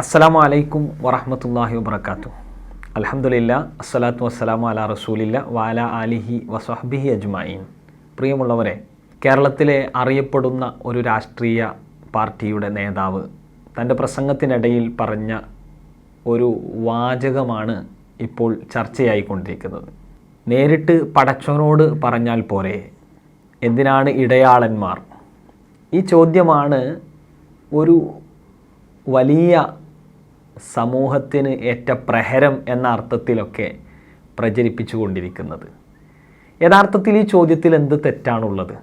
അസ്സലാമു അലൈക്കും വറഹമത്തല്ലാഹി വബർക്കാത്തു അലഹമുല്ല അസ്സലാത്തു വസ്സലാമു അല റസൂലില്ല വാല അലിഹി വസഹബിഹി അജ്മായിൻ പ്രിയമുള്ളവരെ കേരളത്തിലെ അറിയപ്പെടുന്ന ഒരു രാഷ്ട്രീയ പാർട്ടിയുടെ നേതാവ് തന്റെ പ്രസംഗത്തിനിടയിൽ പറഞ്ഞ ഒരു വാചകമാണ് ഇപ്പോൾ ചർച്ചയായിക്കൊണ്ടിരിക്കുന്നത്. നേരിട്ട് പടച്ചവനോട് പറഞ്ഞാൽ പോരെ എന്തിനാണ് ഇടയാളന്മാർ? ഈ ചോദ്യമാണ് ഒരു വലിയ സമൂഹത്തിന് ഏറ്റ പ്രഹരം എന്ന അർത്ഥത്തിലൊക്കെ പ്രചരിപ്പിച്ചു കൊണ്ടിരിക്കുന്നത് യഥാർത്ഥത്തിൽ ഈ ചോദ്യത്തിൽ എന്ത് തെറ്റാണുള്ളത്?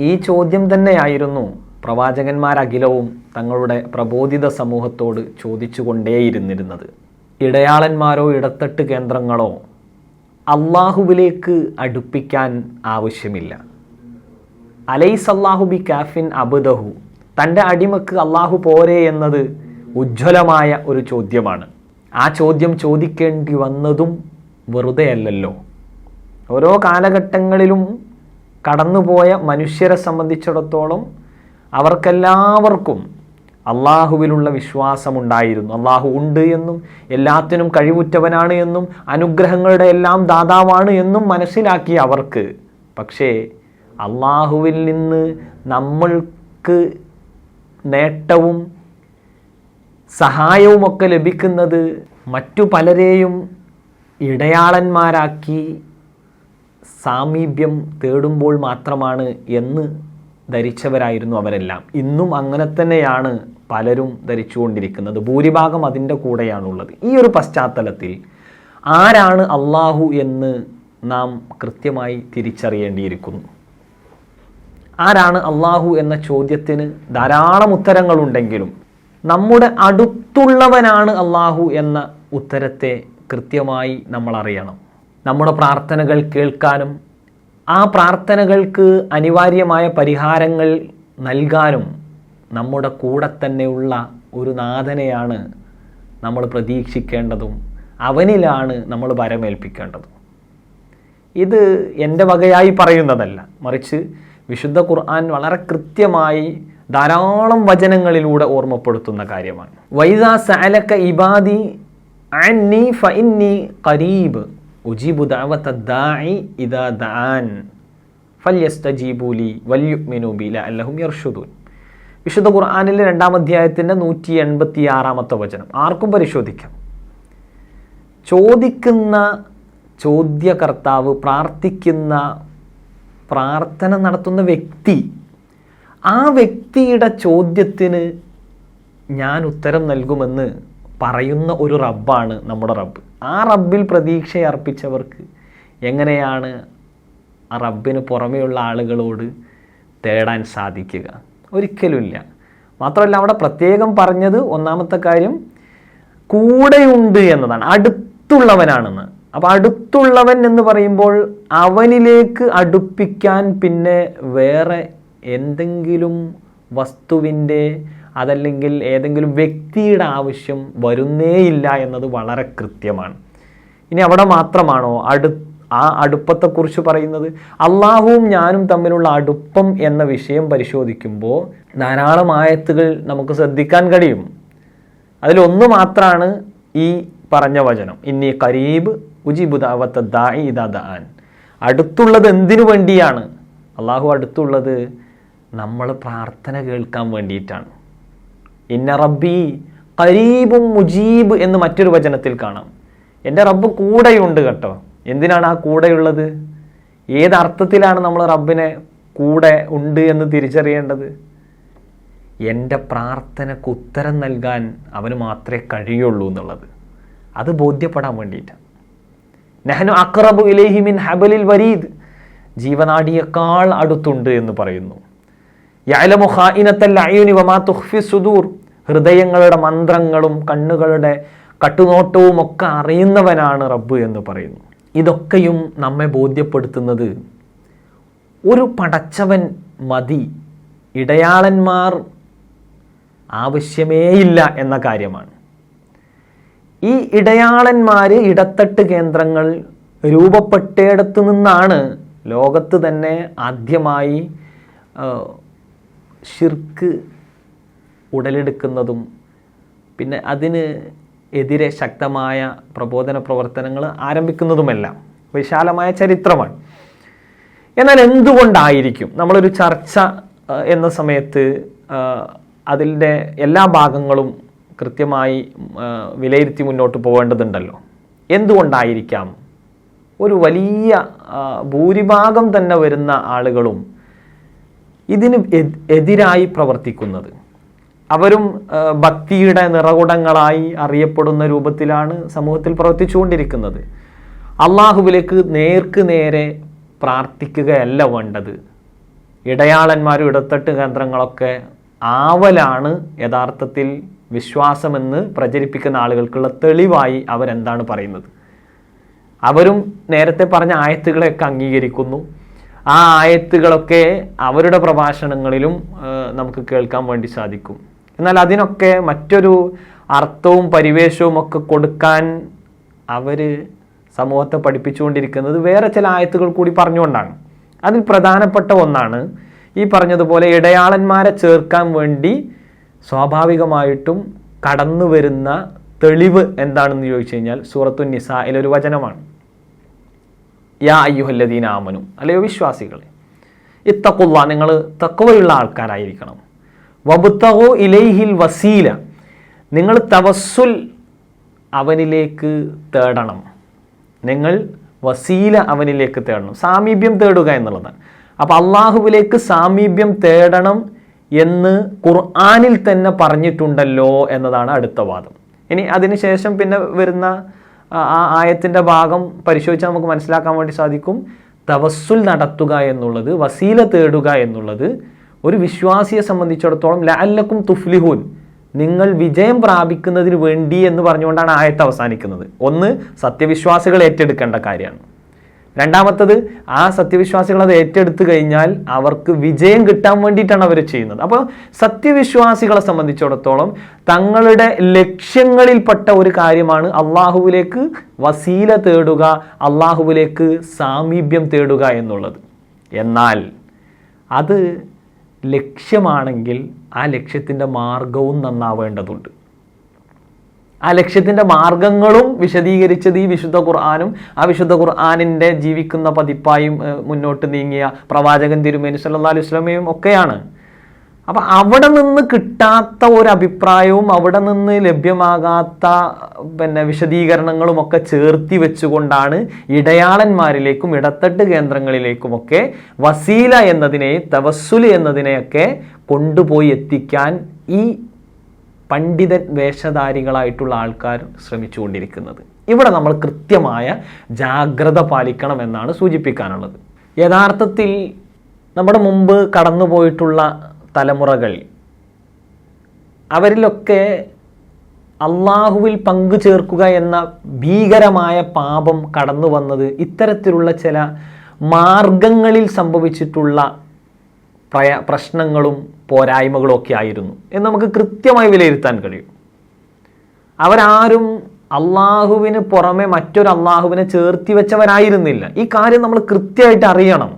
ഈ ചോദ്യം തന്നെയായിരുന്നു പ്രവാചകന്മാരഖിലവും തങ്ങളുടെ പ്രബോധിത സമൂഹത്തോട് ചോദിച്ചുകൊണ്ടേയിരുന്നിരുന്നത്. ഇടയാളന്മാരോ ഇടത്തട്ട് കേന്ദ്രങ്ങളോ അള്ളാഹുവിലേക്ക് അടുപ്പിക്കാൻ ആവശ്യമില്ല. അലൈസ് അള്ളാഹു ബി കാഫിൻ അബുദഹു തന്റെ അടിമക്ക് അള്ളാഹു പോരെ എന്നത് ഉജ്ജ്വലമായ ഒരു ചോദ്യമാണ്. ആ ചോദ്യം ചോദിക്കേണ്ടി വന്നതും വെറുതെ അല്ലല്ലോ. ഓരോ കാലഘട്ടങ്ങളിലും കടന്നുപോയ മനുഷ്യരെ സംബന്ധിച്ചിടത്തോളം അവർക്കെല്ലാവർക്കും അള്ളാഹുവിലുള്ള വിശ്വാസമുണ്ടായിരുന്നു. അള്ളാഹു ഉണ്ട് എന്നും എല്ലാത്തിനും കഴിവുറ്റവനാണ് എന്നും അനുഗ്രഹങ്ങളുടെ എല്ലാം ദാതാവാണ് എന്നും മനസ്സിലാക്കി അവർക്ക്. പക്ഷേ അള്ളാഹുവിൽ നിന്ന് നമ്മൾക്ക് നേട്ടവും സഹായവുമൊക്കെ ലഭിക്കുന്നത് മറ്റു പലരെയും ഇടയാളന്മാരാക്കി സാമീപ്യം തേടുമ്പോൾ മാത്രമാണ് എന്ന് ധരിച്ചവരായിരുന്നു അവരെല്ലാം. ഇന്നും അങ്ങനെ തന്നെയാണ് പലരും ധരിച്ചുകൊണ്ടിരിക്കുന്നത്. ഭൂരിഭാഗം അതിന്റെ കൂടെയാണുള്ളത്. ഈ ഒരു പശ്ചാത്തലത്തിൽ ആരാണ് അള്ളാഹു എന്ന് നാം കൃത്യമായി തിരിച്ചറിയേണ്ടിയിരിക്കുന്നു. ആരാണ് അള്ളാഹു എന്ന ചോദ്യത്തിന് ധാരാളം ഉത്തരങ്ങളുണ്ടെങ്കിലും നമ്മുടെ അടുത്തുള്ളവനാണ് അള്ളാഹു എന്ന ഉത്തരത്തെ കൃത്യമായി നമ്മൾ അറിയണം നമ്മുടെ പ്രാർത്ഥനകൾ കേൾക്കാനും ആ പ്രാർത്ഥനകൾക്ക് അനിവാര്യമായ പരിഹാരങ്ങൾ നൽകാനും നമ്മുടെ കൂടെ തന്നെയുള്ള ഒരു നാഥനെയാണ് നമ്മൾ പ്രതീക്ഷിക്കേണ്ടതും അവനിലാണ് നമ്മൾ വരമേൽപ്പിക്കേണ്ടതും. ഇത് എന്റെ വകയായി പറയുന്നതല്ല. മറിച്ച് വിശുദ്ധ ഖുർആൻ വളരെ കൃത്യമായി ധാരാളം വചനങ്ങളിലൂടെ ഓർമ്മപ്പെടുത്തുന്ന കാര്യമാണ്. വൈദാ സഅലക ഇബാദി അന്നി ഫഇന്നി ഖരീബ് ഉജീബു ദഅവത ഇദാ ദആൻ ഫല്യസ്തജീബു ലി വല്യുഅ്മിനു ബി വിശുദ്ധ ഖുർആാനിലെ രണ്ടാം അധ്യായത്തിന്റെ നൂറ്റി എൺപത്തി ആറാമത്തെ വചനം ആർക്കും പരിശോധിക്കാം. ചോദിക്കുന്ന ചോദ്യകർത്താവ് പ്രാർത്ഥിക്കുന്ന പ്രാർത്ഥന നടത്തുന്ന വ്യക്തി ആ വ്യക്തിയുടെ ചോദ്യത്തിന് ഞാൻ ഉത്തരം നൽകുമെന്ന് പറയുന്ന ഒരു റബ്ബാണ് നമ്മുടെ റബ്ബ്. ആ റബ്ബിൽ പ്രതീക്ഷ അർപ്പിച്ചവർക്ക് എങ്ങനെയാണ് ആ റബ്ബിന് പുറമെയുള്ള ആളുകളോട് തേടാൻ സാധിക്കുക? ഒരിക്കലുമില്ല. മാത്രമല്ല അവിടെ പ്രത്യേകം പറഞ്ഞത് ഒന്നാമത്തെ കാര്യം കൂടെയുണ്ട് എന്നതാണ്. അടുത്തുള്ളവനാണെന്ന്. അപ്പോൾ അടുത്തുള്ളവൻ എന്ന് പറയുമ്പോൾ അവനിലേക്ക് അടുപ്പിക്കാൻ പിന്നെ വേറെ എന്തെങ്കിലും വസ്തുവിന്റെ അതല്ലെങ്കിൽ ഏതെങ്കിലും വ്യക്തിയുടെ ആവശ്യം വരുന്നേയില്ല എന്നത് വളരെ കൃത്യമാണ്. ഇനി അവിടെ മാത്രമാണോ അടു ആ അടുപ്പത്തെക്കുറിച്ച് പറയുന്നത്? അള്ളാഹുവും ഞാനും തമ്മിലുള്ള അടുപ്പം എന്ന വിഷയം പരിശോധിക്കുമ്പോൾ ധാരാളം ആയത്തുകൾ നമുക്ക് ശ്രദ്ധിക്കാൻ കഴിയും. അതിലൊന്ന് മാത്രമാണ് ഈ പറഞ്ഞ വചനം. ഇനി കരീബ് ഉജിബുദാവത്ത ദാ ഇദാ ദാൻ അടുത്തുള്ളത് എന്തിനു വേണ്ടിയാണ്? അള്ളാഹു അടുത്തുള്ളത് നമ്മൾ പ്രാർത്ഥന കേൾക്കാൻ വേണ്ടിയിട്ടാണ്. ഇന്ന റബ്ബി കരീബും മുജീബ് എന്ന് മറ്റൊരു വചനത്തിൽ കാണാം. എന്റെ റബ്ബ് കൂടെയുണ്ട് കേട്ടോ. എന്തിനാണ് ആ കൂടെയുള്ളത്? ഏത് അർത്ഥത്തിലാണ് നമ്മൾ റബ്ബിനെ കൂടെ ഉണ്ട് എന്ന് തിരിച്ചറിയേണ്ടത്? എന്റെ പ്രാർത്ഥനക്ക് ഉത്തരം നൽകാൻ അവന് മാത്രമേ കഴിയുള്ളൂ എന്നുള്ളത്. അത് ബോധ്യപ്പെടാൻ വേണ്ടിയിട്ടാണ്. നെഹനു അക്രബു ഇലേഹിമിൻ ഹബലിൽ വരീദ്. ജീവനാടിയേക്കാൾ അടുത്തുണ്ട് എന്ന് പറയുന്നു. ഹൃദയങ്ങളുടെ മന്ത്രങ്ങളും കണ്ണുകളുടെ കട്ടുനോട്ടവും ഒക്കെ അറിയുന്നവനാണ് റബ്ബ് എന്ന് പറയുന്നു. ഇതൊക്കെയും നമ്മെ ബോധ്യപ്പെടുത്തുന്നത് ഒരു പടച്ചവൻ മതി ഇടയാളന്മാർ ആവശ്യമേയില്ല എന്ന കാര്യമാണ്. ഈ ഇടയാളന്മാർ ഇടത്തട്ട് കേന്ദ്രങ്ങൾ രൂപപ്പെട്ടയിടത്തു നിന്നാണ് ലോകത്ത് തന്നെ ആദ്യമായി ഷിർക്ക് ഉടലെടുക്കുന്നതും പിന്നെ അതിന് എതിരെ ശക്തമായ പ്രബോധന പ്രവർത്തനങ്ങൾ ആരംഭിക്കുന്നതുമെല്ലാം വിശാലമായ ചരിത്രമാണ്. എന്നാൽ എന്തുകൊണ്ടായിരിക്കും നമ്മളൊരു ചർച്ച എന്ന സമയത്ത് അതിന്റെ എല്ലാ ഭാഗങ്ങളും കൃത്യമായി വിലയിരുത്തി മുന്നോട്ട് പോകേണ്ടതുണ്ടല്ലോ? എന്തുകൊണ്ടായിരിക്കാം? ഒരു വലിയ ഭൂരിഭാഗം തന്നെ വരുന്ന ആളുകളും ഇതിന് എതിരായി പ്രവർത്തിക്കുന്നത്. അവരും ഭക്തിയുടെ നിറകുടങ്ങളായി അറിയപ്പെടുന്ന രൂപത്തിലാണ് സമൂഹത്തിൽ പ്രവർത്തിച്ചുകൊണ്ടിരിക്കുന്നത്. അള്ളാഹുവിലേക്ക് നേർക്ക് നേരെ പ്രാർത്ഥിക്കുകയല്ല വേണ്ടത്. ഇടയാളന്മാരും ഇടത്തട്ട് കേന്ദ്രങ്ങളൊക്കെ ആവലാണ് യഥാർത്ഥത്തിൽ വിശ്വാസമെന്ന് പ്രചരിപ്പിക്കുന്ന ആളുകൾക്കുള്ള തെളിവായി അവരെന്താണ് പറയുന്നത്. അവരും നേരത്തെ പറഞ്ഞ ആയത്തുകളെയൊക്കെ അംഗീകരിക്കുന്നു. ആ ആയത്തുകളൊക്കെ അവരുടെ പ്രഭാഷണങ്ങളിലും നമുക്ക് കേൾക്കാൻ വേണ്ടി സാധിക്കും. എന്നാൽ അതിനൊക്കെ മറ്റൊരു അർത്ഥവും പരിവേഷവും ഒക്കെ കൊടുക്കാൻ അവർ സമൂഹത്തെ പഠിപ്പിച്ചുകൊണ്ടിരിക്കുന്നത് വേറെ ചില ആയത്തുകൾ കൂടി പറഞ്ഞുകൊണ്ടാണ്. അതിൽ പ്രധാനപ്പെട്ട ഒന്നാണ് ഈ പറഞ്ഞതുപോലെ ഇടയാളന്മാരെ ചേർക്കാൻ വേണ്ടി സ്വാഭാവികമായിട്ടും കടന്നു വരുന്ന തെളിവ് എന്താണെന്ന് ചോദിച്ചു കഴിഞ്ഞാൽ സൂറത്തു നിസായിലൊരു വചനമാണ്. യാ അയ്യുഹല്ലദീന ആമനു. അല്ലയോ വിശ്വാസികളെ ഇത്തക്കുള്ള നിങ്ങൾ തക്കവയുള്ള ആൾക്കാരായിരിക്കണം. വബുത്തഹോ ഇലൈഹിൽ വസീല നിങ്ങൾ തവസ്സുൽ അവനിലേക്ക് തേടണം. നിങ്ങൾ വസീല അവനിലേക്ക് തേടണം. സാമീപ്യം തേടുക എന്നുള്ളതാണ്. അപ്പോൾ അള്ളാഹുവിലേക്ക് സാമീപ്യം തേടണം എന്ന് ഖുർആാനിൽ തന്നെ പറഞ്ഞിട്ടുണ്ടല്ലോ എന്നതാണ് അടുത്ത വാദം. ഇനി അതിനുശേഷം പിന്നെ വരുന്ന ആ ആയത്തിന്റെ ഭാഗം പരിശോധിച്ചാൽ നമുക്ക് മനസ്സിലാക്കാൻ വേണ്ടി സാധിക്കും. തവസ്സുൽ നടത്തുക എന്നുള്ളത് വസീല തേടുക എന്നുള്ളത് ഒരു വിശ്വാസിയെ സംബന്ധിച്ചിടത്തോളം ലഅല്ലക്കും തുഫ്ലിഹൂൻ നിങ്ങൾ വിജയം പ്രാപിക്കുന്നതിന് വേണ്ടി എന്ന് പറഞ്ഞുകൊണ്ടാണ് ആയത്ത് അവസാനിക്കുന്നത്. ഒന്ന് സത്യവിശ്വാസികൾ ഏറ്റെടുക്കേണ്ട കാര്യമാണ്. രണ്ടാമത്തത് ആ സത്യവിശ്വാസികൾ അത് ഏറ്റെടുത്തു കഴിഞ്ഞാൽ അവർക്ക് വിജയം കിട്ടാൻ വേണ്ടിയിട്ടാണ് അവർ ചെയ്യുന്നത്. അപ്പോൾ സത്യവിശ്വാസികളെ സംബന്ധിച്ചിടത്തോളം തങ്ങളുടെ ലക്ഷ്യങ്ങളിൽപ്പെട്ട ഒരു കാര്യമാണ് അള്ളാഹുവിലേക്ക് വസീല തേടുക അള്ളാഹുവിലേക്ക് സാമീപ്യം തേടുക എന്നുള്ളത്. എന്നാൽ അത് ലക്ഷ്യമാണെങ്കിൽ ആ ലക്ഷ്യത്തിന്റെ മാർഗവും നന്നാവേണ്ടതുണ്ട്. ആ ലക്ഷ്യത്തിന്റെ മാർഗങ്ങളും വിശദീകരിച്ചത് ഈ വിശുദ്ധ ഖുർആാനും ആ വിശുദ്ധ ഖുർആാനിന്റെ ജീവിക്കുന്ന പതിപ്പായും മുന്നോട്ട് നീങ്ങിയ പ്രവാചകൻ തിരുമേനി സല്ലാ അലൈഹി സ്വലമയും ഒക്കെയാണ്. അപ്പം അവിടെ നിന്ന് കിട്ടാത്ത ഒരു അഭിപ്രായവും അവിടെ നിന്ന് ലഭ്യമാകാത്ത പിന്നെ വിശദീകരണങ്ങളും ഒക്കെ ചേർത്തി വെച്ചുകൊണ്ടാണ് ഇടയാളന്മാരിലേക്കും ഇടത്തട്ട് കേന്ദ്രങ്ങളിലേക്കുമൊക്കെ വസീല എന്നതിനെ തവസുൽ എന്നതിനെയൊക്കെ കൊണ്ടുപോയി എത്തിക്കാൻ ഈ പണ്ഡിതൻ വേഷധാരികളായിട്ടുള്ള ആൾക്കാർ ശ്രമിച്ചുകൊണ്ടിരിക്കുന്നത്. ഇവിടെ നമ്മൾ കൃത്യമായ ജാഗ്രത പാലിക്കണം എന്നാണ് സൂചിപ്പിക്കാനുള്ളത്. യഥാർത്ഥത്തിൽ നമ്മുടെ മുമ്പ് കടന്നുപോയിട്ടുള്ള തലമുറകൾ അവരിലൊക്കെ അള്ളാഹുവിൽ പങ്കു ചേർക്കുക എന്ന ഭീകരമായ പാപം കടന്നു വന്നത് ഇത്തരത്തിലുള്ള ചില മാർഗങ്ങളിൽ സംഭവിച്ചിട്ടുള്ള പ്രയ പ്രശ്നങ്ങളും പോരായ്മകളും ഒക്കെ ആയിരുന്നു എന്ന് നമുക്ക് കൃത്യമായി വിലയിരുത്താൻ കഴിയും. അവരാരും അള്ളാഹുവിന് പുറമെ മറ്റൊരു അള്ളാഹുവിനെ ചേർത്തി വെച്ചവരായിരുന്നില്ല. ഈ കാര്യം നമ്മൾ കൃത്യമായിട്ട് അറിയണം.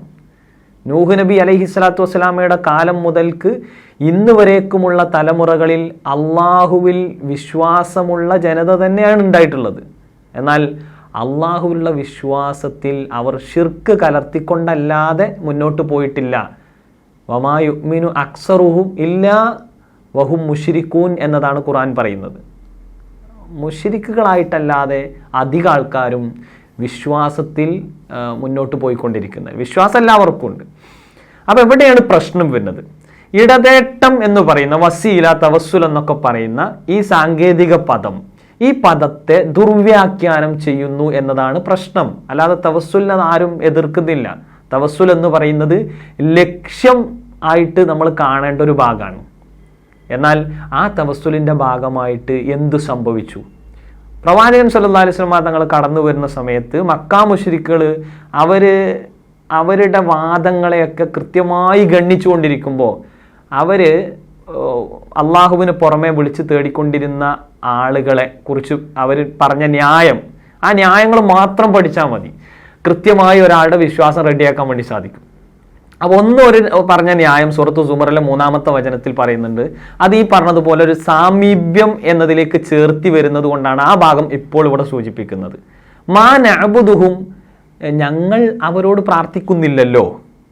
നൂഹ് നബി അലൈഹി സ്വലാത്തു വസ്സലാമയുടെ കാലം മുതൽക്ക് ഇന്ന് വരേക്കുമുള്ള തലമുറകളിൽ അള്ളാഹുവിൽ വിശ്വാസമുള്ള ജനത തന്നെയാണ് ഉണ്ടായിട്ടുള്ളത്. എന്നാൽ അള്ളാഹുവിലുള്ള വിശ്വാസത്തിൽ അവർ ഷിർക്ക് കലർത്തിക്കൊണ്ടല്ലാതെ മുന്നോട്ട് പോയിട്ടില്ല. വമായുമിനു അക്സറുഹും ഇല്ല വഹും മുഷിരിക്കൂൻ എന്നതാണ് ഖുർആൻ പറയുന്നത്. മുഷിരിക്കുകളായിട്ടല്ലാതെ അധിക ആൾക്കാരും വിശ്വാസത്തിൽ മുന്നോട്ട് പോയിക്കൊണ്ടിരിക്കുന്നത്. വിശ്വാസം എല്ലാവർക്കും ഉണ്ട്. അപ്പോൾ എവിടെയാണ് പ്രശ്നം വരുന്നത്. ഇടതേട്ടം എന്ന് പറയുന്ന വസീല തവസ്സുൽ എന്നൊക്കെ പറയുന്ന ഈ സാങ്കേതിക പദം ഈ പദത്തെ ദുർവ്യാഖ്യാനം ചെയ്യുന്നു എന്നതാണ് പ്രശ്നം. അല്ലാതെ തവസുലിനെ ആരും എതിർക്കുന്നില്ല. തവസ്സുൽ എന്ന് പറയുന്നത് ലക്ഷ്യം ആയിട്ട് നമ്മൾ കാണേണ്ട ഒരു ഭാഗമാണ്. എന്നാൽ ആ തവസ്സുലിന്റെ ഭാഗമായിട്ട് എന്ത് സംഭവിച്ചു? പ്രവാചകൻ സല്ലാ അലൈഹി വസല്ലം തങ്ങൾ കടന്നു വരുന്ന സമയത്ത് മക്കാ മുശ്രിക്കുകൾ അവർ അവരുടെ വാദങ്ങളെയൊക്കെ കൃത്യമായി ഗണ്ണിച്ചുകൊണ്ടിരിക്കുമ്പോൾ അവർ അള്ളാഹുവിന് പുറമെ വിളിച്ച് തേടിക്കൊണ്ടിരുന്ന ആളുകളെ കുറിച്ച് അവർ പറഞ്ഞ ന്യായം ആ ന്യായങ്ങൾ മാത്രം പഠിച്ചാൽ മതി. കൃത്യമായി ഒരാളുടെ വിശ്വാസം റെഡിയാക്കാൻ വേണ്ടി സാധിക്കും. അപ്പോൾ ഒന്നും ഒരു പറഞ്ഞ ന്യായം സുഹൃത്തു സുമറിലെ മൂന്നാമത്തെ വചനത്തിൽ പറയുന്നുണ്ട് അത് ഈ പറഞ്ഞതുപോലെ ഒരു സാമീപ്യം എന്നതിലേക്ക് ചേർത്തി വരുന്നത് കൊണ്ടാണ് ആ ഭാഗം ഇപ്പോൾ ഇവിടെ സൂചിപ്പിക്കുന്നത്. മാ നഅബുദുഹും ഞങ്ങൾ അവരോട് പ്രാർത്ഥിക്കുന്നില്ലല്ലോ.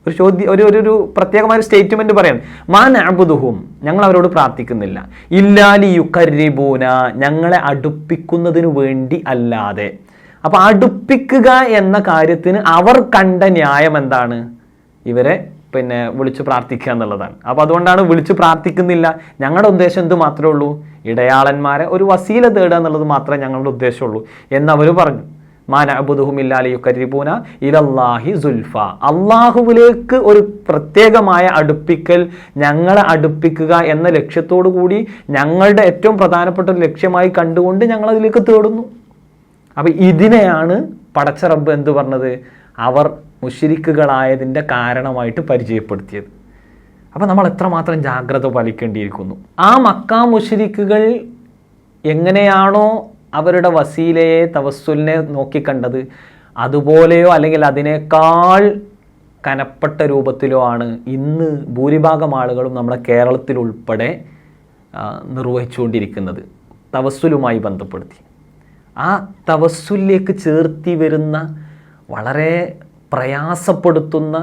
ഒരു ചോദ്യം ഒരു ഒരു പ്രത്യേകമായ ഒരു സ്റ്റേറ്റ്മെന്റ് പറയാൻ മാ നഅബുദുഹും ഞങ്ങൾ അവരോട് പ്രാർത്ഥിക്കുന്നില്ല. ഇല്ലാലി യുക്കരിബൂന ഞങ്ങളെ അടുപ്പിക്കുന്നതിന് വേണ്ടി അല്ലാതെ. അപ്പൊ അടുപ്പിക്കുക എന്ന കാര്യത്തിന് അവർ കണ്ട ന്യായം എന്താണ്? ഇവരെ പിന്നെ വിളിച്ചു പ്രാർത്ഥിക്കുക എന്നുള്ളതാണ്. അപ്പോൾ അതുകൊണ്ടാണ് വിളിച്ചു പ്രാർത്ഥിക്കുന്നില്ല. ഞങ്ങളുടെ ഉദ്ദേശം എന്ത് മാത്രമേ ഉള്ളൂ? ഇടയാളന്മാരെ ഒരു വസീല തേടുക എന്നുള്ളത് മാത്രമേ ഞങ്ങളുടെ ഉദ്ദേശമുള്ളൂ എന്ന് അവർ പറഞ്ഞു. മാനബുദുഹുമില്ലാലിയുക്കരിപൂന ഇലല്ലാഹി സുൽഫ. അള്ളാഹുവിലേക്ക് ഒരു പ്രത്യേകമായ അടുപ്പിക്കൽ ഞങ്ങളെ അടുപ്പിക്കുക എന്ന ലക്ഷ്യത്തോടു കൂടി ഞങ്ങളുടെ ഏറ്റവും പ്രധാനപ്പെട്ട ലക്ഷ്യമായി കണ്ടുകൊണ്ട് ഞങ്ങൾ അതിലേക്ക് തേടുന്നു. അപ്പൊ ഇതിനെയാണ് പടച്ച റബ്ബ് എന്ത് പറഞ്ഞത്? അവർ മുഷിരിക്കുകളായതിന്റെ കാരണമായിട്ട് പരിചയപ്പെടുത്തിയത്. അപ്പോൾ നമ്മൾ എത്രമാത്രം ജാഗ്രത പാലിക്കേണ്ടിയിരിക്കുന്നു? ആ മക്ക മുഷിരിക്കുകൾ എങ്ങനെയാണോ അവരുടെ വസീലയെ തവസ്സുലിനെ നോക്കിക്കണ്ടത് അതുപോലെയോ അല്ലെങ്കിൽ അതിനേക്കാൾ കനപ്പെട്ട രൂപത്തിലോ ആണ് ഇന്ന് ഭൂരിഭാഗം ആളുകളും നമ്മുടെ കേരളത്തിലുൾപ്പെടെ നിർവഹിച്ചുകൊണ്ടിരിക്കുന്നത്. തവസ്സുലുമായി ബന്ധപ്പെടുത്തി. ആ തവസ്സുലിലേക്ക് ചേർത്തി വരുന്ന വളരെ പ്രയാസപ്പെടുത്തുന്ന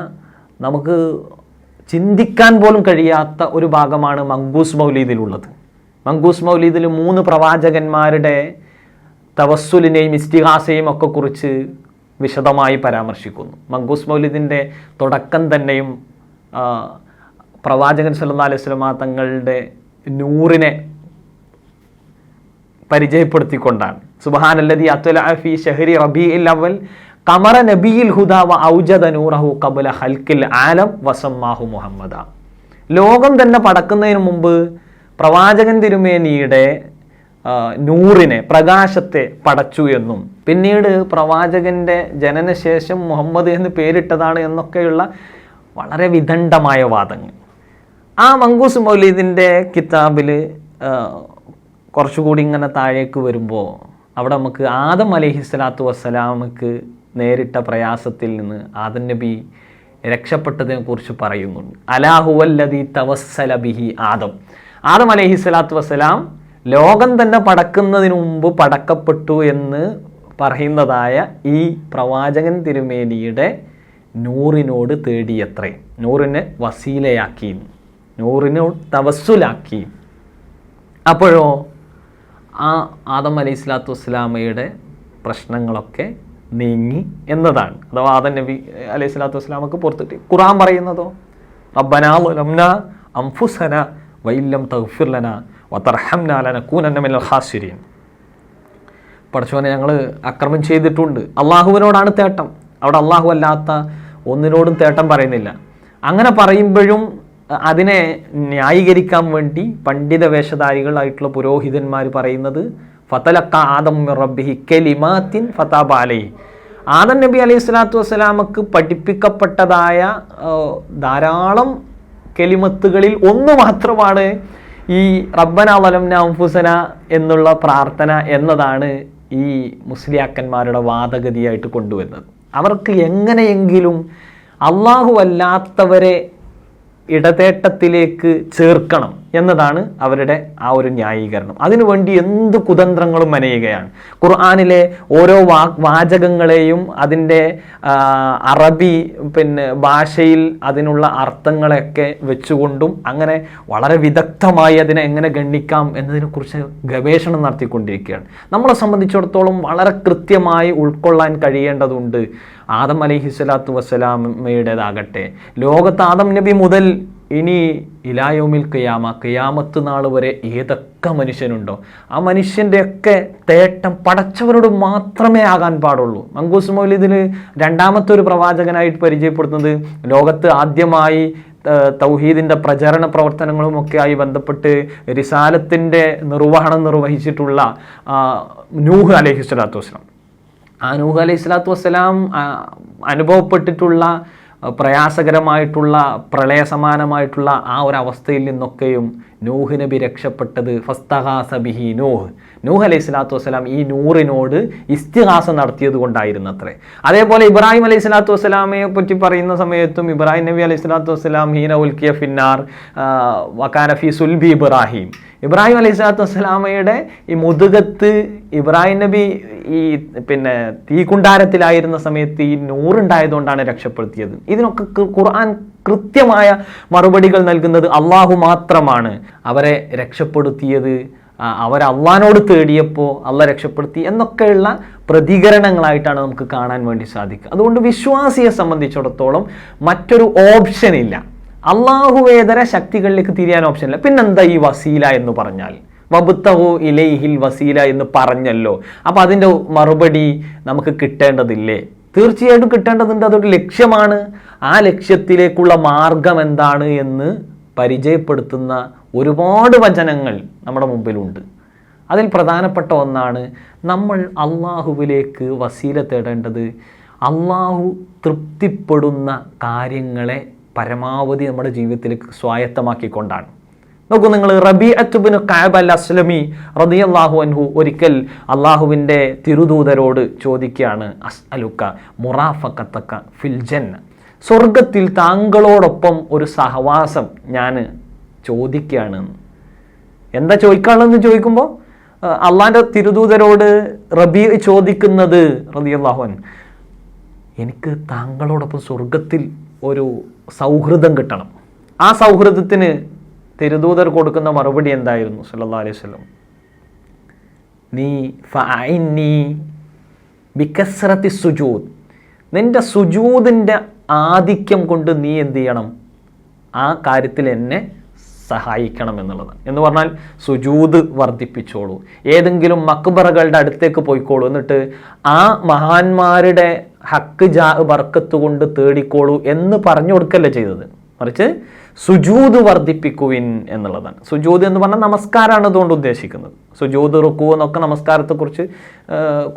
നമുക്ക് ചിന്തിക്കാൻ പോലും കഴിയാത്ത ഒരു ഭാഗമാണ് മങ്കൂസ് മൗലീദിലുള്ളത്. മങ്കൂസ് മൗലീദിൽ മൂന്ന് പ്രവാചകന്മാരുടെ തവസ്സുലിനെയും ഇസ്തിഹാസയും ഒക്കെ കുറിച്ച് വിശദമായി പരാമർശിക്കുന്നു. മങ്കൂസ് മൗലീദിന്റെ തുടക്കം തന്നെയും പ്രവാചകൻ സല്ലാ അലൈഹി വസല്ലമ തങ്ങളുടെ നൂറിനെ പരിചയപ്പെടുത്തിക്കൊണ്ടാണ്. സുബഹാനല്ലതി അത്വല ഫി ഷഹരി റബീഇൽ അവൽ കമറ നബിയിൽ ഹുദ വ ഔജദ നൂറഹു ഖബല ഹൽക്കിൽ ആലം വസമ്മാഹു മുഹമ്മദ. ലോകം തന്നെ പടക്കുന്നതിന് മുമ്പ് പ്രവാചകൻ തിരുമേനിയുടെ നൂറിനെ പ്രകാശത്തെ പടച്ചു എന്നും പിന്നീട് പ്രവാചകന്റെ ജനനശേഷം മുഹമ്മദ് എന്ന് പേരിട്ടതാണ് എന്നൊക്കെയുള്ള വളരെ വിദണ്ഡമായ വാദങ്ങൾ. ആ മങ്കൂസ് മൗലീദിന്റെ കിതാബിൽ കുറച്ചുകൂടി ഇങ്ങനെ താഴേക്ക് വരുമ്പോൾ അവിടെ നമുക്ക് ആദം അലഹി സ്വലാത്തു വസ്സലാമക്ക് നേരിട്ട പ്രയാസത്തിൽ നിന്ന് ആദം നബി രക്ഷപ്പെട്ടതിനെ കുറിച്ച് പറയുന്നുണ്ട്. അലാഹുവല്ലതി തവസ്സല ബിഹി ആദം. ആദം അലഹി സ്വലാത്തു വസ്സലാം ലോകം തന്നെ പടക്കുന്നതിന് മുമ്പ് പടക്കപ്പെട്ടു എന്ന് പറയുന്നതായ ഈ പ്രവാചകൻ തിരുമേനിയുടെ നൂറിനോട് തേടിയത്രേ. നൂറിനെ വസീലയാക്കി. നൂറിനോട് തവസ്സുലാക്കി. അപ്പോഴോ ആ ആദം അലൈഹി സ്വലാത്തു വസ്സലാമയുടെ പ്രശ്നങ്ങളൊക്കെ നീങ്ങി എന്നതാണ്. അഥവാ ആദം നബി അലൈഹി സ്വലാത്തു വസ്സലാമക്ക് പുറത്തിട്ട്. ഖുറാൻ പറയുന്നതോ? റബ്ബനാ അംഫുസന വൈല്ലം മിനൽ ഖാസിരീൻ. പടച്ചോനെ ഞങ്ങൾ അക്രമം ചെയ്തിട്ടുണ്ട്. അള്ളാഹുവിനോടാണ് തേട്ടം. അവിടെ അള്ളാഹു അല്ലാത്ത ഒന്നിനോടും തേട്ടം പറയുന്നില്ല. അങ്ങനെ പറയുമ്പോഴും അതിനെ ന്യായീകരിക്കാൻ വേണ്ടി പണ്ഡിത വേഷധാരികളായിട്ടുള്ള പുരോഹിതന്മാർ പറയുന്നത് ഫതലക്ക ആദം റബ്ബിഹി കലിമാത്തിൻ ഫതാബ അലൈഹി ആദം നബി അലൈഹി സ്വലാത്തു വസ്സലാമക്ക് പഠിപ്പിക്കപ്പെട്ടതായ ധാരാളം കെലിമത്തുകളിൽ ഒന്ന് മാത്രമാണ് ഈ റബ്ബന വലംന അംഫുസന എന്നുള്ള പ്രാർത്ഥന എന്നതാണ് ഈ മുസ്ലിയാക്കന്മാരുടെ വാദഗതിയായിട്ട് കൊണ്ടുവരുന്നത്. അവർക്ക് എങ്ങനെയെങ്കിലും അള്ളാഹു അല്ലാത്തവരെ ഇടതേട്ടത്തിലേക്ക് ചേർക്കണം എന്നതാണ് അവരുടെ ആ ഒരു ന്യായീകരണം. അതിനുവേണ്ടി എന്ത് കുതന്ത്രങ്ങളും മനയുകയാണ്. ഖുർആാനിലെ ഓരോ വാ വാചകങ്ങളെയും അതിന്റെ അറബി പിന്നെ ഭാഷയിൽ അതിനുള്ള അർത്ഥങ്ങളെയൊക്കെ വെച്ചുകൊണ്ടും അങ്ങനെ വളരെ വിദഗ്ധമായി അതിനെ എങ്ങനെ ഗണ്ണിക്കാം എന്നതിനെക്കുറിച്ച് ഗവേഷണം നടത്തിക്കൊണ്ടിരിക്കുകയാണ്. നമ്മളെ സംബന്ധിച്ചിടത്തോളം വളരെ കൃത്യമായി ഉൾക്കൊള്ളാൻ കഴിയേണ്ടതുണ്ട്. ആദം അലൈഹി സ്വലാത്തു വസ്സലാമയുടേതാകട്ടെ. ലോകത്ത് ആദം നബി മുതൽ ഇനി ഇലായോമിൽ ഖിയാമ ഖിയാമത്ത് നാൾ വരെ ഏതൊക്കെ മനുഷ്യനുണ്ടോ ആ മനുഷ്യന്റെയൊക്കെ തേട്ടം പടച്ചവരോട് മാത്രമേ ആകാൻ പാടുള്ളൂ. മങ്കൂസ് മൗലിദിൽ രണ്ടാമത്തെ ഒരു പ്രവാചകനായിട്ട് പരിചയപ്പെടുത്തുന്നത് ലോകത്ത് ആദ്യമായി തൗഹീദിന്റെ പ്രചരണ പ്രവർത്തനങ്ങളുമൊക്കെ ആയി ബന്ധപ്പെട്ട് റിസാലത്തിന്റെ നിർവഹണം നിർവഹിച്ചിട്ടുള്ള നൂഹ് അലൈഹി സ്വലാത്തു വസ്സലാം. ആ നൂഹ് അലൈഹി സ്വലാത്തു വസ്സലാം അനുഭവപ്പെട്ടിട്ടുള്ള പ്രയാസകരമായിട്ടുള്ള പ്രളയ സമാനമായിട്ടുള്ള ആ ഒരു അവസ്ഥയിൽ നിന്നൊക്കെയും നൂഹ് നബി രക്ഷപ്പെട്ടത് ഫസ്തഹാസബിഹി നൂഹ്. നൂഹ് അലൈഹി സ്വലാത്തു വസ്സലാം ഈ നൂറിനോട് ഇസ്തിഹാസം നടത്തിയത് കൊണ്ടായിരുന്നു അത്രേ അതേപോലെ ഇബ്രാഹിം അലൈഹി സ്വലാത്തു വസ്സലാമയെ പറ്റി പറയുന്ന സമയത്തും ഇബ്രാഹിം നബി അലൈഹി സ്വലാത്തു വസ്സലാം ഹീന ഉൽക്കിയ ഫിന്നാർ വക്കാനഫി സുൽബി ഇബ്രാഹിം. ഇബ്രാഹിം അലൈഹി സ്വലാത്തു വസ്സലാമയുടെ ഈ മുതുകത്ത് ഇബ്രാഹിം നബി ഈ പിന്നെ തീകുണ്ടാരത്തിലായിരുന്ന സമയത്ത് ഈ നൂറുണ്ടായതുകൊണ്ടാണ് രക്ഷപ്പെടുത്തിയത്. ഇതിനൊക്കെ ഖുർആൻ കൃത്യമായ മറുപടികൾ നൽകുന്നത് അള്ളാഹു മാത്രമാണ്. അവരെ രക്ഷപ്പെടുത്തിയത് അവർ അള്ളഹാനോട് തേടിയപ്പോൾ അള്ള രക്ഷപ്പെടുത്തി എന്നൊക്കെയുള്ള പ്രതികരണങ്ങളായിട്ടാണ് നമുക്ക് കാണാൻ വേണ്ടി സാധിക്കുക. അതുകൊണ്ട് വിശ്വാസിയെ സംബന്ധിച്ചിടത്തോളം മറ്റൊരു ഓപ്ഷൻ ഇല്ല. അള്ളാഹുവേതര ശക്തികളിലേക്ക് തിരിയാൻ ഓപ്ഷൻ ഇല്ല. പിന്നെന്താ ഈ വസീല എന്ന് പറഞ്ഞാൽ? വബുത്തഹു ഇലൈഹിൽ വസീല എന്ന് പറഞ്ഞല്ലോ. അപ്പോൾ അതിന്റെ മറുപടി നമുക്ക് കിട്ടേണ്ടതില്ലേ? തീർച്ചയായിട്ടും കിട്ടേണ്ടതുണ്ട്. അതൊരു ലക്ഷ്യമാണ്. ആ ലക്ഷ്യത്തിലേക്കുള്ള മാർഗം എന്താണ് എന്ന് പരിചയപ്പെടുത്തുന്ന ഒരുപാട് വചനങ്ങൾ നമ്മുടെ മുമ്പിലുണ്ട്. അതിൽ പ്രധാനപ്പെട്ട ഒന്നാണ് നമ്മൾ അള്ളാഹുവിലേക്ക് വസീല തേടേണ്ടത്. അള്ളാഹു തൃപ്തിപ്പെടുന്ന കാര്യങ്ങളെ പരമാവധി നമ്മുടെ ജീവിതത്തിലേക്ക് സ്വായത്തമാക്കിക്കൊണ്ടാണ്. നോക്കൂ നിങ്ങൾ റബി അത്തുബിന് കാബ് അൽ അസ്ലമി റബി അള്ളാഹു അൻഹു ഒരിക്കൽ അള്ളാഹുവിന്റെ തിരുദൂതരോട് ചോദിക്കുകയാണ് അസ് അലുക്ക മുറാഫക്കത്തക്ക ഫിൽജൻ സ്വർഗത്തിൽ താങ്കളോടൊപ്പം ഒരു സഹവാസം ഞാൻ ചോദിക്കുകയാണ്. എന്താ ചോദിക്കാനുള്ളതെന്ന് ചോദിക്കുമ്പോൾ അള്ളാന്റെ തിരുദൂതരോട് റബി ചോദിക്കുന്നത് റബി അള്ളാഹുൻ എനിക്ക് താങ്കളോടൊപ്പം സ്വർഗത്തിൽ ഒരു സൗഹൃദം കിട്ടണം. ആ സൗഹൃദത്തിന് തിരുദൂതർ കൊടുക്കുന്ന മറുപടി എന്തായിരുന്നു? സല്ലാ അലൈഹി സ്വലം നീ ഫഅഇന്നി ബിക്കസ്രത്തി സുജൂദ് നിന്റെ സുജൂദിന്റെ ആധിക്യം കൊണ്ട് നീ എന്ത് ചെയ്യണം? ആ കാര്യത്തിൽ എന്നെ സഹായിക്കണം എന്നുള്ളതാണ് എന്ന് പറഞ്ഞാൽ സുജൂദ് വർദ്ധിപ്പിച്ചോളൂ. ഏതെങ്കിലും മക്ബറകളുടെ അടുത്തേക്ക് പോയിക്കോളൂ. എന്നിട്ട് ആ മഹാന്മാരുടെ ഹക്ക് ജാ ബർക്കത്ത് കൊണ്ട് തേടിക്കോളൂ എന്ന് പറഞ്ഞു കൊടുക്കല്ലേ ചെയ്തത്. മറിച്ച് സുജൂദ് വർദ്ധിപ്പിക്കുവിൻ എന്നുള്ളതാണ്. സുജൂത് എന്ന് പറഞ്ഞാൽ നമസ്കാരമാണ് അതുകൊണ്ട് ഉദ്ദേശിക്കുന്നത്. സുജൂത് റുക്കു എന്നൊക്കെ നമസ്കാരത്തെക്കുറിച്ച്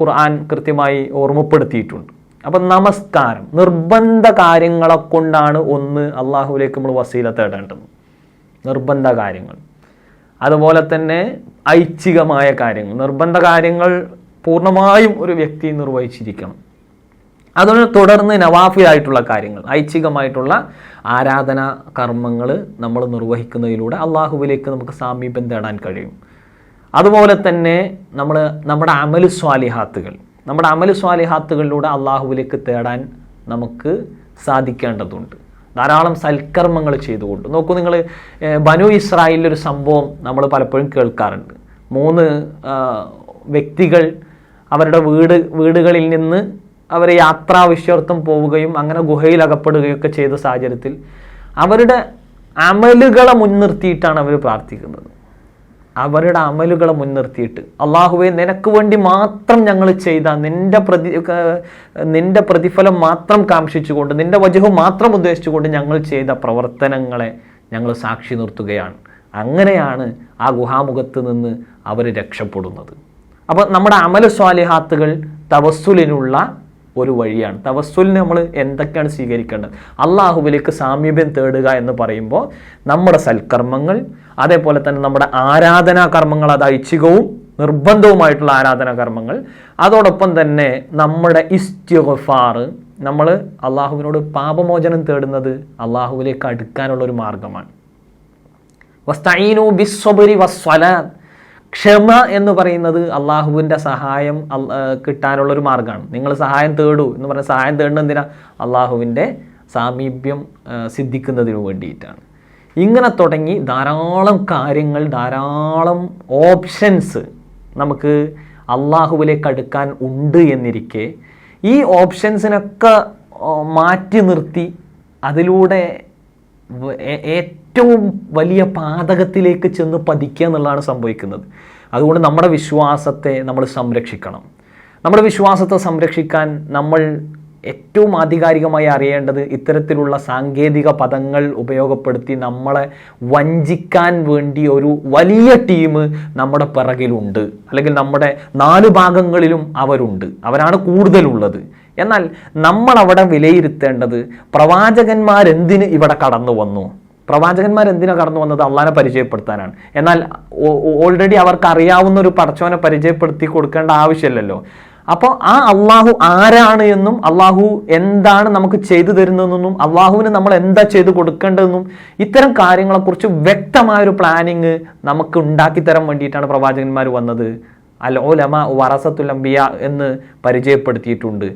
ഖുർആൻ കൃത്യമായി ഓർമ്മപ്പെടുത്തിയിട്ടുണ്ട്. അപ്പം നമസ്കാരം നിർബന്ധ കാര്യങ്ങളെ കൊണ്ടാണ് ഒന്ന് അള്ളാഹുവിലേക്ക് നമ്മൾ വസീല തേടേണ്ടത്. നിർബന്ധ കാര്യങ്ങൾ. അതുപോലെ തന്നെ ഐച്ഛികമായ കാര്യങ്ങൾ. നിർബന്ധ കാര്യങ്ങൾ പൂർണമായും ഒരു വ്യക്തി നിർവഹിച്ചിരിക്കണം. അതിനെ തുടർന്ന് നവാഫിലായിട്ടുള്ള കാര്യങ്ങൾ ഐച്ഛികമായിട്ടുള്ള ആരാധന കർമ്മങ്ങൾ നമ്മൾ നിർവഹിക്കുന്നതിലൂടെ അള്ളാഹുവിലേക്ക് നമുക്ക് സാമീപ്യം തേടാൻ കഴിയും. അതുപോലെ തന്നെ നമ്മൾ നമ്മുടെ അമലു സ്വാലിഹാത്തുകൾ. നമ്മുടെ അമലു സ്വാലിഹാത്തുകളിലൂടെ അള്ളാഹുവിലേക്ക് തേടാൻ നമുക്ക് സാധിക്കേണ്ടതുണ്ട്. ധാരാളം സൽക്കർമ്മങ്ങൾ ചെയ്തുകൊണ്ട്. നോക്കൂ നിങ്ങൾ ബനു ഇസ്രായേലിന്റെ ഒരു സംഭവം നമ്മൾ പലപ്പോഴും കേൾക്കാറുണ്ട്. മൂന്ന് വ്യക്തികൾ അവരുടെ വീട് വീടുകളിൽ നിന്ന് അവർ യാത്രാവിശ്യർത്ഥം പോവുകയും അങ്ങനെ ഗുഹയിൽ അകപ്പെടുകയൊക്കെ ചെയ്ത സാഹചര്യത്തിൽ അവരുടെ അമലുകളെ മുൻനിർത്തിയിട്ടാണ് അവർ പ്രാർത്ഥിക്കുന്നത്. അവരുടെ അമലുകളെ മുൻനിർത്തിയിട്ട് അള്ളാഹുവെ നിനക്ക് വേണ്ടി മാത്രം ഞങ്ങൾ ചെയ്ത നിന്റെ പ്രതി നിന്റെ പ്രതിഫലം മാത്രം കാംക്ഷിച്ചുകൊണ്ട് നിന്റെ വജഹു മാത്രം ഉദ്ദേശിച്ചുകൊണ്ട് ഞങ്ങൾ ചെയ്ത പ്രവർത്തനങ്ങളെ ഞങ്ങൾ സാക്ഷി നിർത്തുകയാണ്. അങ്ങനെയാണ് ആ ഗുഹാമുഖത്ത് നിന്ന് അവർ രക്ഷപ്പെടുന്നത്. അപ്പോൾ നമ്മുടെ അമല സ്വാലിഹാത്തുകൾ തവസ്സുലിനുള്ള ഒരു വഴിയാണ്. തവസ്സുലിന് നമ്മൾ എന്തൊക്കെയാണ് സ്വീകരിക്കേണ്ടത്? അള്ളാഹുവിലേക്ക് സാമീപ്യം തേടുക എന്ന് പറയുമ്പോൾ നമ്മുടെ സൽക്കർമ്മങ്ങൾ അതേപോലെ തന്നെ നമ്മുടെ ആരാധനാ കർമ്മങ്ങൾ അത് ഐച്ഛികവും നിർബന്ധവുമായിട്ടുള്ള ആരാധനാ കർമ്മങ്ങൾ അതോടൊപ്പം തന്നെ നമ്മുടെ ഇസ്റ്റ്യോഫാർ നമ്മൾ അള്ളാഹുവിനോട് പാപമോചനം തേടുന്നത് അള്ളാഹുവിലേക്ക് അടുക്കാനുള്ള ഒരു മാർഗമാണ്. വസ്തൈനു ബിസ്വബരി വസ്വലാത്ത് ക്ഷമ എന്ന് പറയുന്നത് അള്ളാഹുവിന്റെ സഹായം കിട്ടാനുള്ള ഒരു മാർഗമാണ്. നിങ്ങൾ സഹായം തേടൂ എന്ന് പറഞ്ഞാൽ സഹായം തേടുന്നത് എന്തിനാ? അള്ളാഹുവിന്റെ സാമീപ്യം സിദ്ധിക്കുന്നതിനു വേണ്ടിയിട്ടാണ്. ഇങ്ങനെ തുടങ്ങി ധാരാളം കാര്യങ്ങൾ ധാരാളം ഓപ്ഷൻസ് നമുക്ക് അള്ളാഹുവിലേക്ക് അടുക്കാൻ ഉണ്ട് എന്നിരിക്കെ ഈ ഓപ്ഷൻസിനൊക്കെ മാറ്റി നിർത്തി അതിലൂടെ ഏറ്റവും വലിയ പാതകത്തിലേക്ക് ചെന്ന് പതിക്കുക എന്നുള്ളതാണ് സംഭവിക്കുന്നത്. അതുകൊണ്ട് നമ്മുടെ വിശ്വാസത്തെ നമ്മൾ സംരക്ഷിക്കണം. നമ്മുടെ വിശ്വാസത്തെ സംരക്ഷിക്കാൻ നമ്മൾ ഏറ്റവും ആധികാരികമായി അറിയേണ്ടത് ഇത്തരത്തിലുള്ള സാങ്കേതിക പദങ്ങൾ ഉപയോഗപ്പെടുത്തി നമ്മളെ വഞ്ചിക്കാൻ വേണ്ടി ഒരു വലിയ ടീം നമ്മുടെ പിറകിലുണ്ട്. അല്ലെങ്കിൽ നമ്മുടെ നാല് ഭാഗങ്ങളിലും അവരുണ്ട്. അവരാണ് കൂടുതലുള്ളത്. എന്നാൽ നമ്മൾ അവിടെ വിലയിരുത്തേണ്ടത് പ്രവാചകന്മാരെന്തിന് ഇവിടെ കടന്നു വന്നു പ്രവാചകന്മാർ എന്തിനാണ് കടന്നു വന്നത് അള്ളാനെ പരിചയപ്പെടുത്താനാണ് എന്നാൽ ഓൾറെഡി അവർക്ക് അറിയാവുന്ന ഒരു പടച്ചവനെ പരിചയപ്പെടുത്തി കൊടുക്കേണ്ട ആവശ്യമില്ലല്ലോ. അപ്പോൾ ആ അള്ളാഹു ആരാണ് എന്നും അള്ളാഹു എന്താണ് നമുക്ക് ചെയ്തു തരുന്നതെന്നും അള്ളാഹുവിന് നമ്മൾ എന്താ ചെയ്തു കൊടുക്കേണ്ടതെന്നും ഇത്തരം കാര്യങ്ങളെക്കുറിച്ച് വ്യക്തമായൊരു പ്ലാനിങ് നമുക്ക് ഉണ്ടാക്കി തരാൻ വേണ്ടിയിട്ടാണ് പ്രവാചകന്മാർ വന്നത്. അൽ ഓലമ വറസത്തുൽ അംബിയ എന്ന് പരിചയപ്പെടുത്തിയിട്ടുണ്ട്.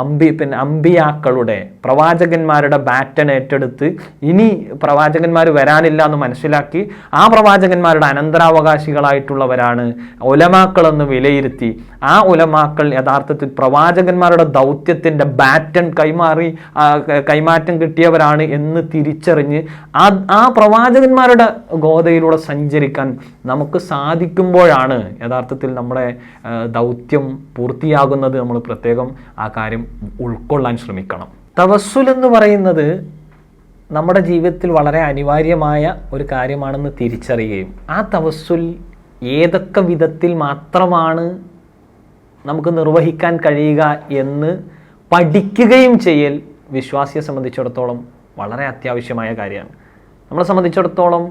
അമ്പി പിന്നെ അമ്പിയാക്കളുടെ പ്രവാചകന്മാരുടെ ബാറ്റൺ ഏറ്റെടുത്ത് ഇനി പ്രവാചകന്മാർ വരാനില്ല എന്ന് മനസ്സിലാക്കി ആ പ്രവാചകന്മാരുടെ അനന്തരാവകാശികളായിട്ടുള്ളവരാണ് ഒലമാക്കൾ എന്ന് വിലയിരുത്തി. ആ ഒലമാക്കൾ യഥാർത്ഥത്തിൽ പ്രവാചകന്മാരുടെ ദൗത്യത്തിന്റെ ബാറ്റൺ കൈമാറി കൈമാറ്റം കിട്ടിയവരാണ് എന്ന് തിരിച്ചറിഞ്ഞ് ആ പ്രവാചകന്മാരുടെ ഗോതയിലൂടെ സഞ്ചരിക്കാൻ നമുക്ക് സാധിക്കുമ്പോഴാണ് യഥാർത്ഥത്തിൽ നമ്മുടെ ദൗത്യം പൂർത്തിയാകുന്നത്. നമ്മൾ പ്രത്യേകം ആ കാര്യം ഉൾക്കൊള്ളാൻ ശ്രമിക്കണം. തവസ്സുൽ എന്ന് പറയുന്നത് നമ്മുടെ ജീവിതത്തിൽ വളരെ അനിവാര്യമായ ഒരു കാര്യമാണെന്ന് തിരിച്ചറിയുകയും ആ തവസ്സുൽ ഏതൊക്കെ വിധത്തിൽ മാത്രമാണ് നമുക്ക് നിർവഹിക്കാൻ കഴിയുക എന്ന് പഠിക്കുകയും ചെയ്യൽ വിശ്വാസിയെ സംബന്ധിച്ചിടത്തോളം വളരെ അത്യാവശ്യമായ കാര്യമാണ്. നമ്മളെ സംബന്ധിച്ചിടത്തോളം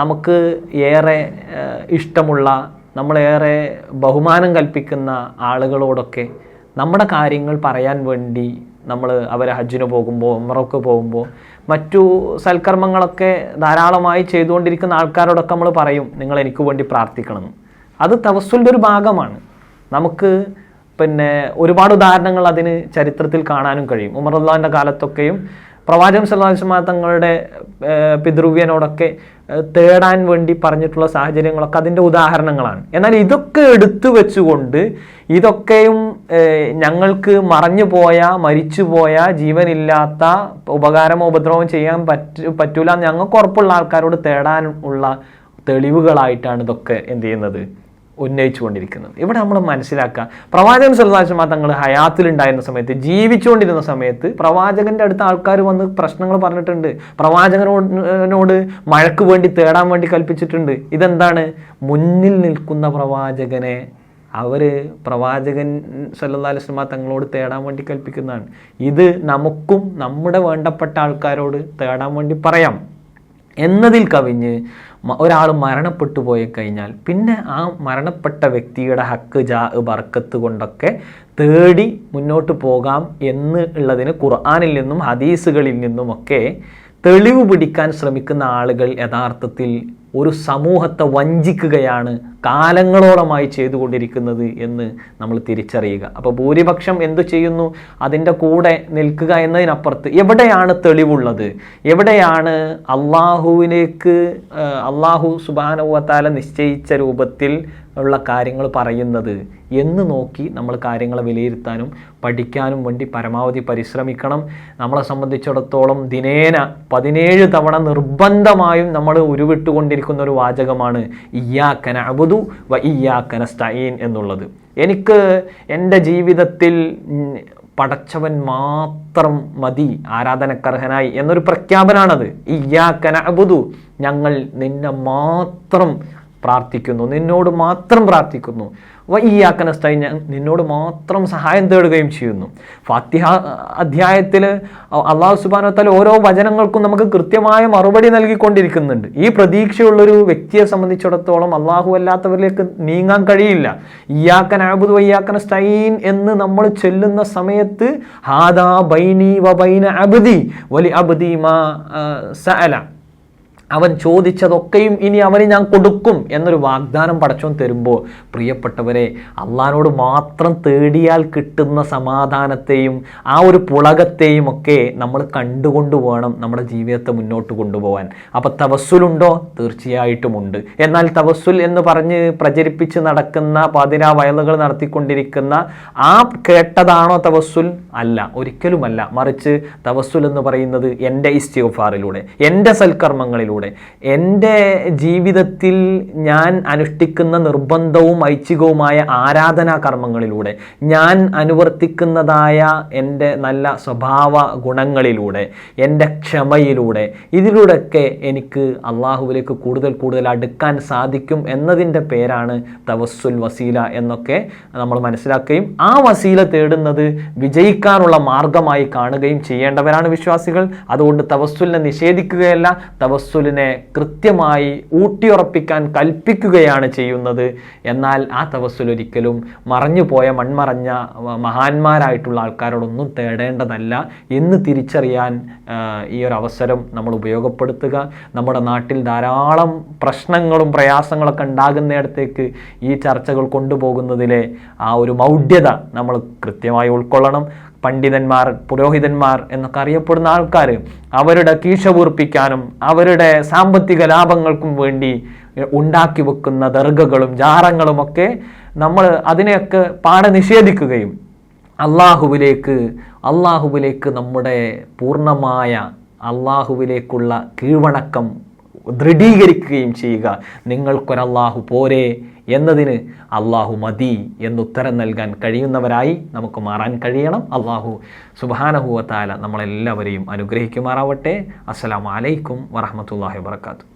നമുക്ക് ഏറെ ഇഷ്ടമുള്ള നമ്മളേറെ ബഹുമാനം കൽപ്പിക്കുന്ന ആളുകളോടൊക്കെ നമ്മുടെ കാര്യങ്ങൾ പറയാൻ വേണ്ടി നമ്മൾ അവരെ ഹജ്ജിന് പോകുമ്പോൾ ഉമ്രക്ക് പോകുമ്പോൾ മറ്റു സൽക്കർമ്മങ്ങളൊക്കെ ധാരാളമായി ചെയ്തുകൊണ്ടിരിക്കുന്ന ആൾക്കാരോടൊക്കെ നമ്മൾ പറയും നിങ്ങൾ എനിക്ക് വേണ്ടി പ്രാർത്ഥിക്കണം. അത് തവസ്സുലിന്റെ ഒരു ഭാഗമാണ്. നമുക്ക് പിന്നെ ഒരുപാട് ഉദാഹരണങ്ങൾ അതിന് ചരിത്രത്തിൽ കാണാനും കഴിയും. ഉമറുല്ലാന്റെ കാലത്തൊക്കെയും പ്രവാചകൻ സല്ലാസ്മാ തങ്ങളുടെ പിതൃവ്യനോടൊക്കെ തേടാൻ വേണ്ടി പറഞ്ഞിട്ടുള്ള സാഹചര്യങ്ങളൊക്കെ അതിന്റെ ഉദാഹരണങ്ങളാണ്. എന്നാൽ ഇതൊക്കെ എടുത്തു വെച്ചുകൊണ്ട് ഇതൊക്കെയും ഞങ്ങൾക്ക് മറഞ്ഞു പോയ മരിച്ചുപോയ ജീവനില്ലാത്ത ഉപകാരമോ ഉപദ്രവമോ ചെയ്യാൻ പറ്റ പറ്റൂല ഞങ്ങൾക്ക് ഉറപ്പുള്ള ആൾക്കാരോട് തേടാൻ ഉള്ള തെളിവുകളായിട്ടാണ് ഇതൊക്കെ എന്ത് ചെയ്യുന്നത്. ഉന്നയിച്ചുകൊണ്ടിരിക്കുന്നത്. ഇവിടെ നമ്മൾ മനസ്സിലാക്കുക പ്രവാചകൻ സല്ലാസ്മാ തങ്ങൾ ഹയാത്തിലുണ്ടായിരുന്ന സമയത്ത് ജീവിച്ചുകൊണ്ടിരുന്ന സമയത്ത് പ്രവാചകന്റെ അടുത്ത ആൾക്കാർ വന്ന് പ്രശ്നങ്ങൾ പറഞ്ഞിട്ടുണ്ട്. പ്രവാചകനോട് മഴക്ക് വേണ്ടി തേടാൻ വേണ്ടി കൽപ്പിച്ചിട്ടുണ്ട്. ഇതെന്താണ്? മുന്നിൽ നിൽക്കുന്ന പ്രവാചകനെ അവർ പ്രവാചകൻ സല്ലല്ലാഹു അലൈഹി വസല്ലം തങ്ങളോട് തേടാൻ വേണ്ടി കൽപ്പിക്കുന്നതാണ്. ഇത് നമുക്കും നമ്മുടെ വേണ്ടപ്പെട്ട ആൾക്കാരോട് തേടാൻ വേണ്ടി പറയാം. എന്നതിൽ കവിഞ്ഞ് ഒരാൾ മരണപ്പെട്ടു പോയി കഴിഞ്ഞാൽ പിന്നെ ആ മരണപ്പെട്ട വ്യക്തിയുടെ ഹക്ക് ജാ ബർക്കത്ത് കൊണ്ടൊക്കെ തേടി മുന്നോട്ട് പോകാം എന്ന് ഉള്ളതിന് ഖുർആാനിൽ നിന്നും ഹദീസുകളിൽ നിന്നുമൊക്കെ തെളിവ് പിടിക്കാൻ ശ്രമിക്കുന്ന ആളുകൾ യഥാർത്ഥത്തിൽ ഒരു സമൂഹത്തെ വഞ്ചിക്കുകയാണ് കാലങ്ങളോളമായി ചെയ്തുകൊണ്ടിരിക്കുന്നത് എന്ന് നമ്മൾ തിരിച്ചറിയുക. അപ്പോൾ ഭൂരിപക്ഷം എന്തു ചെയ്യുന്നു? അതിന്റെ കൂടെ നിൽക്കുക എന്നതിനപ്പുറത്ത് എവിടെയാണ് തെളിവുള്ളത്? എവിടെയാണ് അള്ളാഹുവിനേക്ക് അള്ളാഹു സുബാനുവത്താല നിശ്ചയിച്ച രൂപത്തിൽ ഉള്ള കാര്യങ്ങൾ പറയുന്നത്? എന്ന് നോക്കി നമ്മൾ കാര്യങ്ങളെ വിലയിരുത്താനും പഠിക്കാനും വേണ്ടി പരമാവധി പരിശ്രമിക്കണം. നമ്മളെ സംബന്ധിച്ചിടത്തോളം ദിനേന പതിനേഴ് തവണ നിർബന്ധമായും നമ്മൾ ഉരുവിട്ടുകൊണ്ടിരിക്കുന്ന ഒരു വാചകമാണ് ഇയാക്കന അബുദു വ ഇയാക്കന സ്റ്റൈൻ എന്നുള്ളത്. എനിക്ക് എന്റെ ജീവിതത്തിൽ പടച്ചവൻ മാത്രം മതി ആരാധനക്കർഹനായി എന്നൊരു പ്രഖ്യാപനാണത്. ഇയാക്കന അബുദു ഞങ്ങൾ നിന്നെ മാത്രം പ്രാർത്ഥിക്കുന്നു നിന്നോട് മാത്രം പ്രാർത്ഥിക്കുന്നു. വയ്യാക്കന സ്റ്റൈ ഞാൻ നിന്നോട് മാത്രം സഹായം തേടുകയും ചെയ്യുന്നു. ഫാത്തിഹ അധ്യായത്തിൽ അള്ളാഹു സുബാനത്താൽ ഓരോ വചനങ്ങൾക്കും നമുക്ക് കൃത്യമായ മറുപടി നൽകിക്കൊണ്ടിരിക്കുന്നുണ്ട്. ഈ പ്രതീക്ഷയുള്ളൊരു വ്യക്തിയെ സംബന്ധിച്ചിടത്തോളം അള്ളാഹു അല്ലാത്തവരിലേക്ക് നീങ്ങാൻ കഴിയില്ല. ഇയാക്കൻ അബുദ് വയ്യാക്കന സ്റ്റൈൻ എന്ന് നമ്മൾ ചെല്ലുന്ന സമയത്ത് ഹാദാ ബൈനി വ ബൈന അബുദി വലി അബുദി മാ സഅല. അവൻ ചോദിച്ചതൊക്കെയും ഇനി അവന് ഞാൻ കൊടുക്കും എന്നൊരു വാഗ്ദാനം പടച്ചോൻ തരുമ്പോൾ പ്രിയപ്പെട്ടവരെ അള്ളഹാനോട് മാത്രം തേടിയാൽ കിട്ടുന്ന സമാധാനത്തെയും ആ ഒരു പുളകത്തെയും ഒക്കെ നമ്മൾ കണ്ടുകൊണ്ട് വേണം നമ്മുടെ ജീവിതത്തെ മുന്നോട്ട് കൊണ്ടുപോകാൻ അപ്പോൾ തവസ്സുലുണ്ടോ? തീർച്ചയായിട്ടും ഉണ്ട്. എന്നാൽ തവസ്സുൽ എന്ന് പറഞ്ഞ് പ്രചരിപ്പിച്ച് നടക്കുന്ന പതിനാ വയലുകൾ നടത്തിക്കൊണ്ടിരിക്കുന്ന ആ കേട്ടതാണോ തവസ്സുൽ? അല്ല ഒരിക്കലുമല്ല. മറിച്ച് തവസ്സുൽ എന്ന് പറയുന്നത് എന്റെ ഇസ്റ്റിയോഫാറിലൂടെ എന്റെ സൽക്കർമ്മങ്ങളിലൂടെ. കർമ്മങ്ങളിലൂടെ എന്റെ ജീവിതത്തിൽ ഞാൻ അനുഷ്ഠിക്കുന്ന നിർബന്ധവും ഐച്ഛികവുമായ ആരാധനാ കർമ്മങ്ങളിലൂടെ ഞാൻ അനുവർത്തിക്കുന്നതായ എന്റെ നല്ല സ്വഭാവ ഗുണങ്ങളിലൂടെ എന്റെ ക്ഷമയിലൂടെ ഇതിലൂടെയൊക്കെ എനിക്ക് അള്ളാഹുവിലേക്ക് കൂടുതൽ കൂടുതൽ അടുക്കാൻ സാധിക്കും എന്നതിന്റെ പേരാണ് തവസ്സുൽ വസീല എന്നൊക്കെ നമ്മൾ മനസ്സിലാക്കുകയും ആ വസീല തേടുന്നത് വിജയിക്കാനുള്ള മാർഗമായി കാണുകയും ചെയ്യേണ്ടവരാണ് വിശ്വാസികൾ. അതുകൊണ്ട് തവസ്സുലിനെ നിഷേധിക്കുകയല്ല തവസ്സുലിനെ കൃത്യമായി ഊട്ടിയുറപ്പിക്കാൻ കൽപ്പിക്കുകയാണ് ചെയ്യുന്നത്. എന്നാൽ ആ തവസ്സുൽ ഒരിക്കലും മറഞ്ഞുപോയ മൺമറഞ്ഞ മഹാന്മാരായിട്ടുള്ള ആൾക്കാരോടൊന്നും തേടേണ്ടതല്ല. എന്ന് തിരിച്ചറിയാൻ ഈ ഒരു അവസരം നമ്മൾ ഉപയോഗപ്പെടുത്തുക. നമ്മുടെ നാട്ടിൽ ധാരാളം പ്രശ്നങ്ങളും പ്രയാസങ്ങളൊക്കെ ഉണ്ടാകുന്നിടത്തേക്ക് ഈ ചർച്ചകൾ കൊണ്ടുപോകുന്നതിലെ ആ ഒരു മൗഢ്യത നമ്മൾ കൃത്യമായി ഉൾക്കൊള്ളണം. പണ്ഡിതന്മാർ പുരോഹിതന്മാർ എന്നൊക്കെ അറിയപ്പെടുന്ന ആൾക്കാർ അവരുടെ കീശപൂർപ്പിക്കാനും അവരുടെ സാമ്പത്തിക ലാഭങ്ങൾക്കും വേണ്ടി ഉണ്ടാക്കി വെക്കുന്ന ദർഗകളും ജാറങ്ങളും ഒക്കെ നമ്മൾ അതിനെയൊക്കെ പാടെ നിഷേധിക്കുകയും അള്ളാഹുവിലേക്ക് അള്ളാഹുവിലേക്ക് നമ്മുടെ പൂർണമായ അള്ളാഹുവിലേക്കുള്ള കീഴ്വണക്കം ദൃഢീകരിക്കുകയും ചെയ്യുക. നിങ്ങൾക്കൊരല്ലാഹു പോരെ. എന്നതിന് അള്ളാഹു മതി എന്നുത്തരം നൽകാൻ കഴിയുന്നവരായി നമുക്ക് മാറാൻ കഴിയണം. അള്ളാഹു സുബാനഹുവത്താല നമ്മളെല്ലാവരെയും അനുഗ്രഹിക്കുമാറാവട്ടെ. അസ്സലാമു അലൈക്കും വറഹമത്തല്ലാഹി വാത്തു